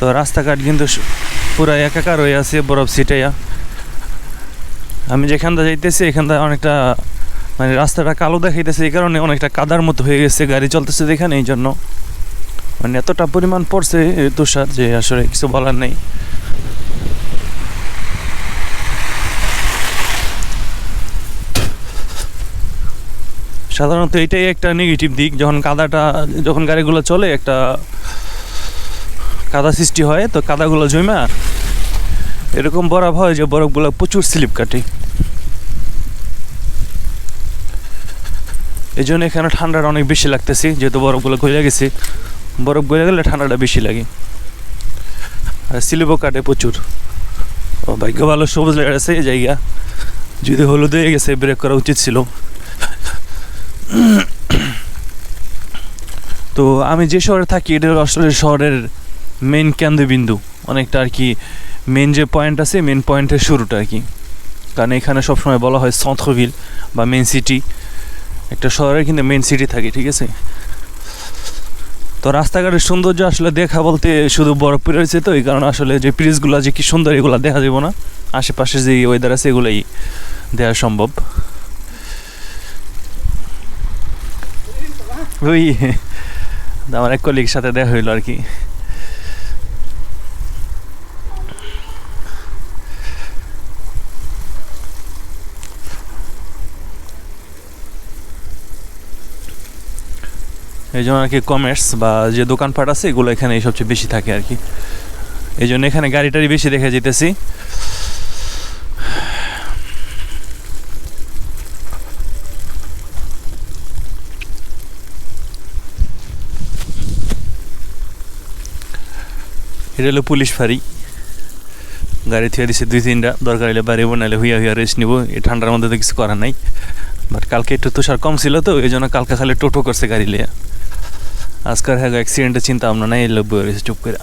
তো রাস্তাঘাট কিন্তু পুরা একাকার হয়ে আছে বরফ ছিটাইয়া। আমি যেখানটা যাইতেছি এখানটা অনেকটা মানে রাস্তাটা কালো দেখাইতেছে, এই কারণে অনেকটা কাদার মতো হয়ে গেছে, গাড়ি চলতেছে যেখানে, এই জন্য। মানে এতটা পরিমাণ পড়ছে তুষার যে আসলে কিছু বলার নেই। সাধারণত এটাই একটা নেগেটিভ দিক, যখন কাদাটা, যখন গাড়িগুলো চলে, একটা কাদা সৃষ্টি হয়, তো কাদাগুলো জমা এরকম বরফ হয় যে বরফগুলো প্রচুর স্লিপ কাটে। এই জন্য এখানে ঠান্ডাটা অনেক বেশি লাগতেছে, যেহেতু বরফগুলো গলে গেছে। বরফ গলে গেলে ঠান্ডাটা বেশি লাগে। আর স্লিপও কাটে প্রচুর। ও ভাগ্য ভালো সবুজ লেগে আছে এই জায়গা। যদি হলুদ হয়ে গেছে ব্রেক করা উচিত ছিল। তো আমি যে শহরে থাকি, এটা হলো আসলে শহরের মেন কেন্দ্রবিন্দু অনেকটা আর কি মেন যে পয়েন্ট আছে মেন পয়েন্টের শুরুটা আর কি। কারণ এখানে সবসময় বলা হয় সন্থভিল বা মেন সিটি একটা শহরের কিন্তু মেন সিটি থাকে, ঠিক আছে? তো রাস্তাঘাটের সৌন্দর্য আসলে দেখা বলতে শুধু বরফ রয়েছে তো, এই কারণে আসলে যে ব্রিজগুলো যে কি সুন্দর এগুলো দেখা যাব না। আশেপাশে যে ওয়েদার আছে এগুলোই দেওয়া সম্ভব। ওই, আমার এক কলিগের সাথে দেখা হইল আর কি। এই জন্য আর কি কমার্স বা যে দোকানপাট আছে, এগুলো এখানে সবচেয়ে বেশি থাকে আর কি। এই জন্য এখানে গাড়ি টাড়ি বেশি দেখা যেতেছি এটা হলো পুলিশ ফাঁড়ি। গাড়ি থুয়ে দিছে দুই তিনটা, দরকার হলে বাড়ি নাহলে হুইয়া হুইয়া রেস্ট নিবো। এই ঠান্ডার মধ্যে তো কিছু করার নাই। বাট কালকে একটু তুষার কম ছিল তো এই জন্য কালকে খালি টোটো করছে গাড়ি লিয়ে আজকাল হ্যাঁ অ্যাক্সিডেন্টের চিন্তা ভাবনা নাই এলো বয়ে চুপ করে